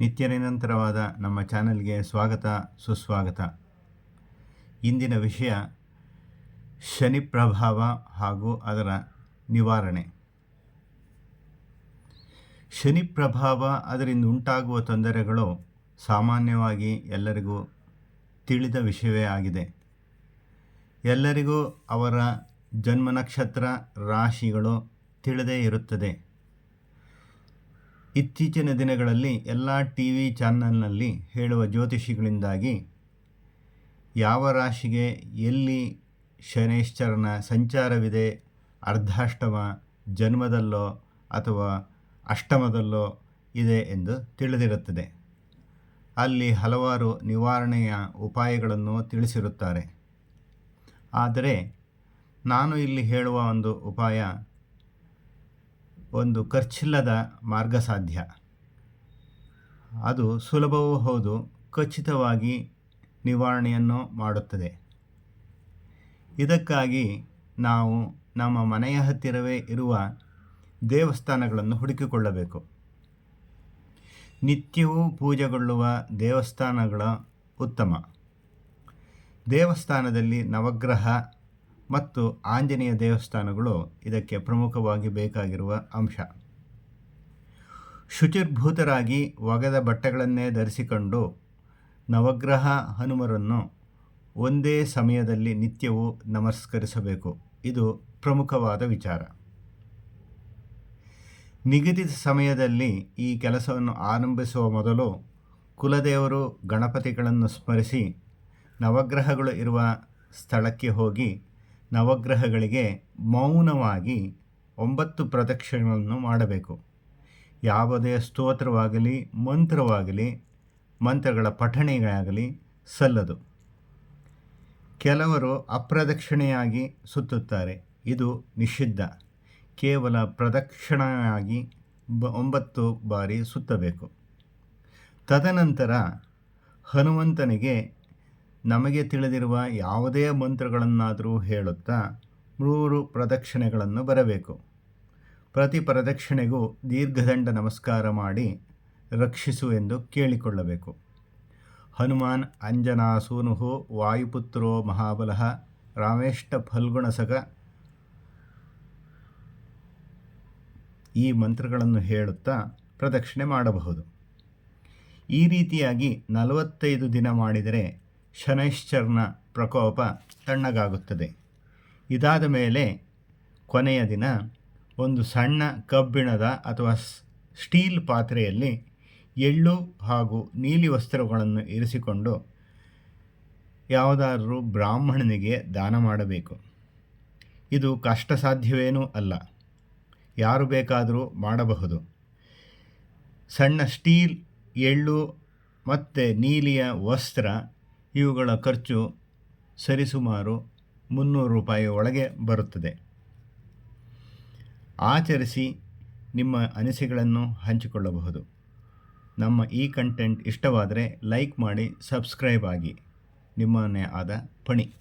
ನಿತ್ಯ ನಿರಂತರವಾದ ನಮ್ಮ ಚಾನೆಲ್ಗೆ ಸ್ವಾಗತ, ಸುಸ್ವಾಗತ. ಇಂದಿನ ವಿಷಯ ಶನಿ ಪ್ರಭಾವ ಹಾಗೂ ಅದರ ನಿವಾರಣೆ. ಶನಿ ಪ್ರಭಾವ ಅದರಿಂದ ಉಂಟಾಗುವ ತೊಂದರೆಗಳು ಸಾಮಾನ್ಯವಾಗಿ ಎಲ್ಲರಿಗೂ ತಿಳಿದ ವಿಷಯವೇ ಆಗಿದೆ. ಎಲ್ಲರಿಗೂ ಅವರ ಜನ್ಮ ನಕ್ಷತ್ರ ರಾಶಿಗಳು ತಿಳಿದೇ ಇರುತ್ತದೆ. ಇತ್ತೀಚಿನ ದಿನಗಳಲ್ಲಿ ಎಲ್ಲ ಟಿ ವಿ ಚಾನಲ್ನಲ್ಲಿ ಹೇಳುವ ಜ್ಯೋತಿಷಿಗಳಿಂದಾಗಿ ಯಾವ ರಾಶಿಗೆ ಎಲ್ಲಿ ಶನೈಶ್ಚರನ ಸಂಚಾರವಿದೆ, ಅರ್ಧಾಷ್ಟಮ, ಜನ್ಮದಲ್ಲೋ ಅಥವಾ ಅಷ್ಟಮದಲ್ಲೋ ಇದೆ ಎಂದು ತಿಳಿದಿರುತ್ತದೆ. ಅಲ್ಲಿ ಹಲವಾರು ನಿವಾರಣೆಯ ಉಪಾಯಗಳನ್ನು ತಿಳಿಸಿರುತ್ತಾರೆ. ಆದರೆ ನಾನು ಇಲ್ಲಿ ಹೇಳುವ ಒಂದು ಉಪಾಯ ಒಂದು ಖರ್ಚಿಲ್ಲದ ಮಾರ್ಗ ಸಾಧ್ಯ. ಅದು ಸುಲಭವೂ ಹೌದು, ಖಚಿತವಾಗಿ ನಿವಾರಣೆಯನ್ನು ಮಾಡುತ್ತದೆ. ಇದಕ್ಕಾಗಿ ನಾವು ನಮ್ಮ ಮನೆಯ ಹತ್ತಿರವೇ ಇರುವ ದೇವಸ್ಥಾನಗಳನ್ನು ಹುಡುಕಿಕೊಳ್ಳಬೇಕು. ನಿತ್ಯವೂ ಪೂಜೆಗೊಳ್ಳುವ ದೇವಸ್ಥಾನಗಳ ಉತ್ತಮ. ದೇವಸ್ಥಾನದಲ್ಲಿ ನವಗ್ರಹ ಮತ್ತು ಆಂಜನೇಯ ದೇವಸ್ಥಾನಗಳು ಇದಕ್ಕೆ ಪ್ರಮುಖವಾಗಿ ಬೇಕಾಗಿರುವ ಅಂಶ. ಶುಚಿರ್ಭೂತರಾಗಿ ಒಗೆದ ಬಟ್ಟೆಗಳನ್ನೇ ಧರಿಸಿಕೊಂಡು ನವಗ್ರಹ ಹನುಮರನ್ನು ಒಂದೇ ಸಮಯದಲ್ಲಿ ನಿತ್ಯವೂ ನಮಸ್ಕರಿಸಬೇಕು. ಇದು ಪ್ರಮುಖವಾದ ವಿಚಾರ. ನಿಗದಿತ ಸಮಯದಲ್ಲಿ ಈ ಕೆಲಸವನ್ನು ಆರಂಭಿಸುವ ಮೊದಲು ಕುಲದೇವರು ಗಣಪತಿಗಳನ್ನು ಸ್ಮರಿಸಿ ನವಗ್ರಹಗಳು ಇರುವ ಸ್ಥಳಕ್ಕೆ ಹೋಗಿ ನವಗ್ರಹಗಳಿಗೆ ಮೌನವಾಗಿ ಒಂಬತ್ತು ಪ್ರದಕ್ಷಿಣೆಗಳನ್ನು ಮಾಡಬೇಕು. ಯಾವುದೇ ಸ್ತೋತ್ರವಾಗಲಿ, ಮಂತ್ರವಾಗಲಿ, ಮಂತ್ರಗಳ ಪಠಣೆಯಾಗಲಿ ಸಲ್ಲದು. ಕೆಲವರು ಅಪ್ರದಕ್ಷಿಣೆಯಾಗಿ ಸುತ್ತುತ್ತಾರೆ. ಇದು ನಿಷಿದ್ಧ. ಕೇವಲ ಪ್ರದಕ್ಷಿಣೆಯಾಗಿ ಬ, ಒಂಬತ್ತು ಬಾರಿ ಸುತ್ತಬೇಕು. ತದನಂತರ ಹನುಮಂತನಿಗೆ ನಮಗೆ ತಿಳಿದಿರುವ ಯಾವುದೇ ಮಂತ್ರಗಳನ್ನಾದರೂ ಹೇಳುತ್ತಾ ಮೂರು ಪ್ರದಕ್ಷಿಣೆಗಳನ್ನು ಬರಬೇಕು. ಪ್ರತಿ ಪ್ರದಕ್ಷಿಣೆಗೂ ದೀರ್ಘದಂಡ ನಮಸ್ಕಾರ ಮಾಡಿ ರಕ್ಷಿಸು ಎಂದು ಕೇಳಿಕೊಳ್ಳಬೇಕು. ಹನುಮಾನ್ ಅಂಜನಾಸೂನು ವಾಯುಪುತ್ರೋ ಮಹಾಬಲಃ ರಾಮೇಷ್ಟ ಫಲ್ಗುಣಸಗ ಈ ಮಂತ್ರಗಳನ್ನು ಹೇಳುತ್ತಾ ಪ್ರದಕ್ಷಿಣೆ ಮಾಡಬಹುದು. ಈ ರೀತಿಯಾಗಿ ನಲವತ್ತೈದು ದಿನ ಮಾಡಿದರೆ ಶನೈಶ್ಚರ್ನ ಪ್ರಕೋಪ ತಣ್ಣಗಾಗುತ್ತದೆ. ಇದಾದ ಮೇಲೆ ಕೊನೆಯ ದಿನ ಒಂದು ಸಣ್ಣ ಕಬ್ಬಿಣದ ಅಥವಾ ಸ್ಟೀಲ್ ಪಾತ್ರೆಯಲ್ಲಿ ಎಳ್ಳು ಹಾಗೂ ನೀಲಿ ವಸ್ತ್ರಗಳನ್ನು ಇರಿಸಿಕೊಂಡು ಯಾವುದಾದರೂ ಬ್ರಾಹ್ಮಣನಿಗೆ ದಾನ ಮಾಡಬೇಕು. ಇದು ಕಷ್ಟ ಸಾಧ್ಯವೇನೂ ಅಲ್ಲ. ಯಾರು ಬೇಕಾದರೂ ಮಾಡಬಹುದು. ಸಣ್ಣ ಸ್ಟೀಲ್, ಎಳ್ಳು ಮತ್ತು ನೀಲಿಯ ವಸ್ತ್ರ ಇವುಗಳ ಖರ್ಚು ಸರಿಸುಮಾರು ಮುನ್ನೂರು ರೂಪಾಯಿ ಒಳಗೆ ಬರುತ್ತದೆ. ಆಚರಿಸಿ ನಿಮ್ಮ ಅನಿಸಿಕೆಗಳನ್ನು ಹಂಚಿಕೊಳ್ಳಬಹುದು. ನಮ್ಮ ಈ ಕಂಟೆಂಟ್ ಇಷ್ಟವಾದರೆ ಲೈಕ್ ಮಾಡಿ, ಸಬ್ಸ್ಕ್ರೈಬ್ ಆಗಿ. ನಿಮ್ಮನ್ನೇ ಆದ ಪಣಿ